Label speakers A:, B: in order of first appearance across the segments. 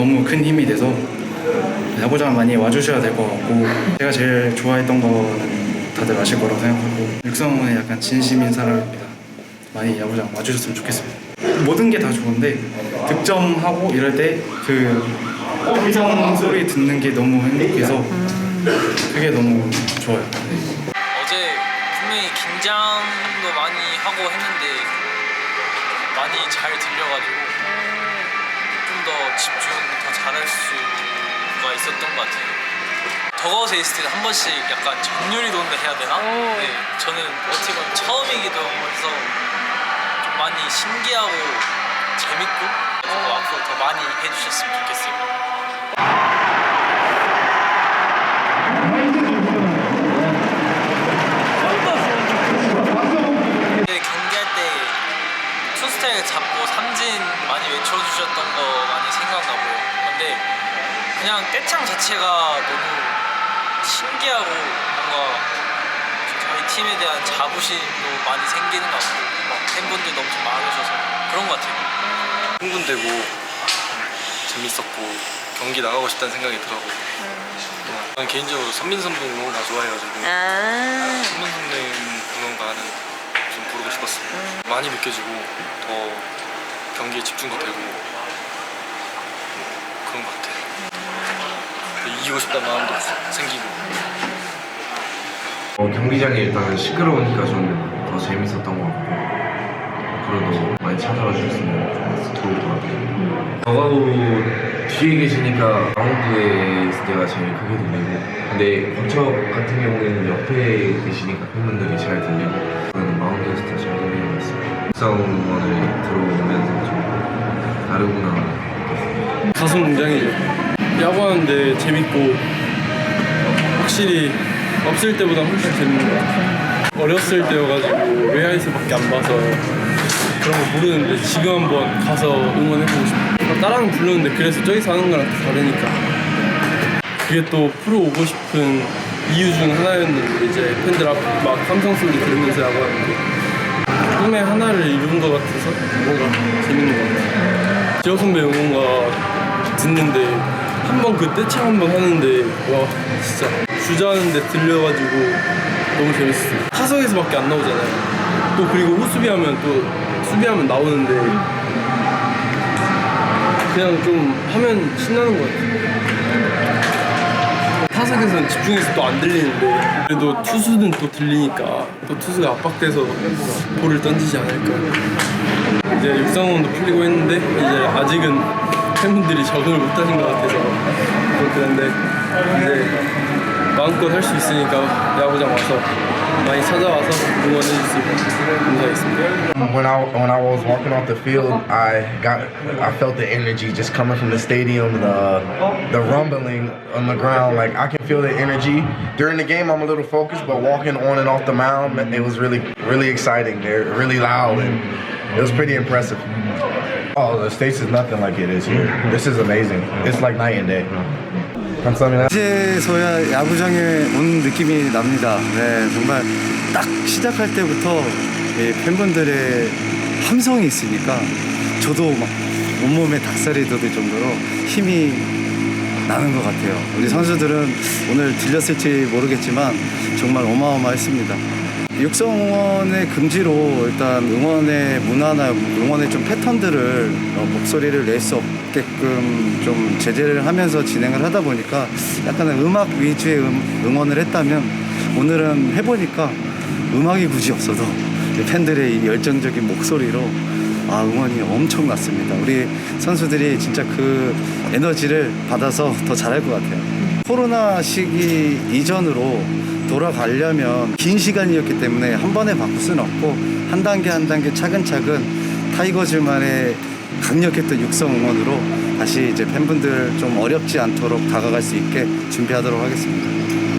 A: 너무 큰 힘이 돼서 야구장 많이 와주셔야 될 것 같고 제가 제일 좋아했던 거는 다들 아실 거라고 생각하고 육성은 약간 진심인 사람입니다. 많이 야구장 와주셨으면 좋겠습니다. 모든 게 다 좋은데 득점하고 이럴 때그 함성 소리 듣는 게 너무 행복해서 그게 너무 좋아요. 네.
B: 어제 분명히 긴장도 많이 하고 했는데 많이 잘 들려가지고 좀 더 집중 더 잘할 수가 있었던 것 같아요. 더가웃에 있을 때한 번씩 약간 전율이 돈다 해야 되나? 네, 저는 어떻게 보면 처음이기도 해서 좀 많이 신기하고 재밌고 그래서 앞으로 더 많이 해주셨으면 좋겠어요. 네, 경기할 때 투스타일 잡고 삼진 많이 외쳐주셨던 거 많이 생각나고요. 근데 그냥 떼창 자체가 너무 신기하고 뭔가 저희 팀에 대한 자부심도 많이 생기는 것 같고 막 팬분들도 엄청 많으셔서 그런 것 같아요.
C: 흥분되고 재밌었고 경기 나가고 싶다는 생각이 들어가고. 또 저는 개인적으로 선민 선배님 너무 다 좋아해가지고
D: 아,
C: 선민 선배님 응원가는 좀 부르고 싶었어요. 많이 느껴지고 더 경기에 집중도 되고 그런 것 같아요. 이기고 싶다는 마음도 생기고.
E: 어, 경기장이 일단 시끄러우니까 저는 더 재밌었던 것 같고 앞으로도 많이 찾아와 주셨으면 좋을 것 같아요. 저가고 뒤에 계시니까 마운드에 있을 때가 제일 크게 들리고 근데 거쳐 같은 경우에는 옆에 계시니까 팬분들이 잘 들리고 싸움원을 들어오면서 좀 다르구나
F: 가슴 웅장해져. 야구하는데 재밌고 확실히 없을 때보다 훨씬 재밌는 것 같아요. 어렸을 때여가지고 외야에서밖에 안 봐서 그런 거 모르는데 지금 한번 가서 응원해보고 싶어요. 따라는 부르는데 그래서 저기서 하는 거랑 또 다르니까 그게 또 프로 오고 싶은 이유 중 하나였는데 이제 팬들 앞막 함성 소리 들으면서 야구하는데 꿈의 하나를 이룬 것 같아서 뭔가 재밌는 것 같아요. 지혁 선배 응원가 듣는데 한 번그 떼창 한 번 하는데 와 진짜 주저하는데 들려가지고 너무 재밌었어요. 타석에서밖에 안 나오잖아요. 또 그리고 호수비하면 또 수비하면 나오는데 그냥 좀 하면 신나는 것 같아요. 타석에서는 집중해서 또 안 들리는데. 그래도 투수는 또 들리니까 또 투수가 압박돼서 볼을 던지지 않을까. 이제 육상원도 풀리고 했는데 이제 아직은 팬분들이 적응을 못하신 것 같아서 좀 그런데 이제 마음껏 할 수 있으니까 야구장 와서 많이 찾아와서 응원해 주시면 감사하겠습니다.
G: When I when I was walking off the field, I got I felt the energy just coming from the stadium, the the rumbling on the ground. Like I can feel the energy during the game. I'm a little focused, but walking on and off the mound, it was really really exciting. They're really loud and it was pretty impressive. Oh, the states is nothing like it is here. This is amazing. It's like night and day. 감사합니다.
H: 이제서야 야구장에 온 느낌이 납니다. 네, 정말 딱 시작할 때부터 이 팬분들의 함성이 있으니까 저도 막 온몸에 닭살이 돋을 정도로 힘이 나는 것 같아요. 우리 선수들은 오늘 들렸을지 모르겠지만 정말 어마어마했습니다. 육성원의 금지로 일단 응원의 문화나 응원의 좀 패턴들을 어, 목소리를 낼 수 없게끔 좀 제재를 하면서 진행을 하다 보니까 약간은 음악 위주의 음- 응원을 했다면 오늘은 해보니까 음악이 굳이 없어도 이 팬들의 이 열정적인 목소리로 아, 응원이 엄청났습니다. 우리 선수들이 진짜 그 에너지를 받아서 더 잘할 것 같아요. 코로나 시기 이전으로 돌아가려면 긴 시간이었기 때문에 한 번에 바꿀 수는 없고 한 단계 한 단계 차근차근 타이거즈만의 강력했던 육성 응원으로 다시 이제 팬분들 좀 어렵지 않도록 다가갈 수 있게 준비하도록 하겠습니다.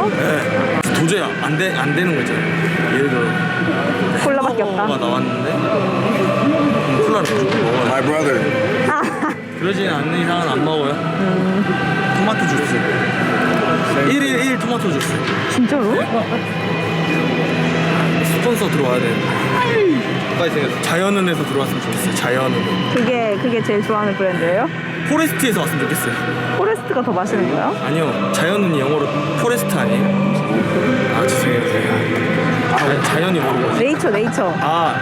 I: 좋아서
J: 네. 도저히 안, 돼, 안 되는 거 있잖아요 예를 들어.
I: 콜라밖에 없다.
J: 나왔는데? 그럼 콜라를 무조건 먹어요
G: My brother.
J: 그러지 않는 이상은 안 먹어요. 토마토 주스. 1일 1 토마토 주스.
I: 진짜로?
J: 스폰서 들어와야 돼. 빨리 생겼어. 자연은에서 들어왔으면 좋겠어요. 자연은.
I: 그게 그게 제일 좋아하는 브랜드예요?
J: 포레스트에서 왔으면 좋겠어요.
I: 포레스트가 더 맛있는 거예요?
J: 아니요. 자연은이 영어로 포레스트 자, 자연이 모르고
I: 네이처 네이처.
J: 아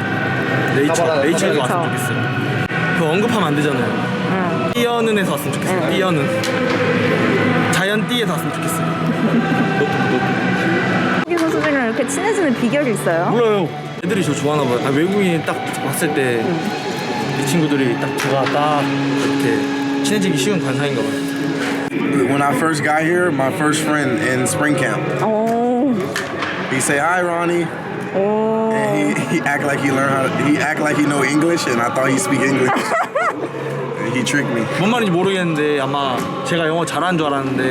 J: 네이처 네이처에서
I: 네이처.
J: 왔으면 좋겠어요 그 언급하면 안 되잖아요
I: 응.
J: 띠어는에서 왔으면 좋겠어요
I: 응.
J: 띠어는 자연 띠에서 왔으면 좋겠어요
I: 한국 선수들이랑 이렇게 친해지는 비결이 있어요?
J: 몰라요 애들이 저 좋아하나 봐요 아, 외국인이 딱 봤을 때 이 친구들이 딱 제가 딱 이렇게 친해지기 쉬운 관상인가 봐요
G: When I first got here, my first friend in spring camp,
I: 오.
G: He say hi, Ronnie,
I: 오.
G: and he, he act like he learned how to, he act like he know English, and I thought he speak English. and he tricked me.
J: 뭔 말인지 모르겠는데 아마 제가 영어 잘하는 줄 알았는데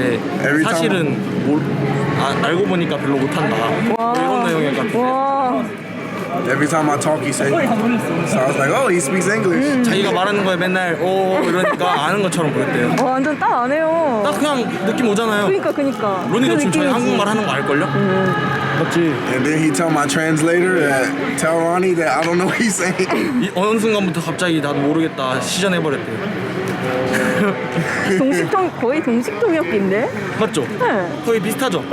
G: Every time.
J: 사실은 모르, 아, 알고 보니까 별로 못한다 이런 내용인 것 같은데
I: 와.
G: Every time I talk, he say. So I was like, oh, he speaks English.
J: 자기가 말하는 거에 맨날 오 이러니까 아는 것처럼 보였대요
I: 와, 완전 딱 안 해요.
J: 딱 그냥 느낌 오잖아요
I: 그니까 그니까.
J: 로니도
I: 그
J: 지금 저희
I: 느낌이지.
J: 한국말 하는 거 알걸요? 맞지
G: And then he tell my translator that tell Ronnie that I don't know what he's saying.
J: 이, 어느 순간부터 갑자기 나도 모르겠다 시전해버렸대요
I: 동식통 거의 동식통역인데?
J: 맞죠?
I: 네.
J: 거의 비슷하죠?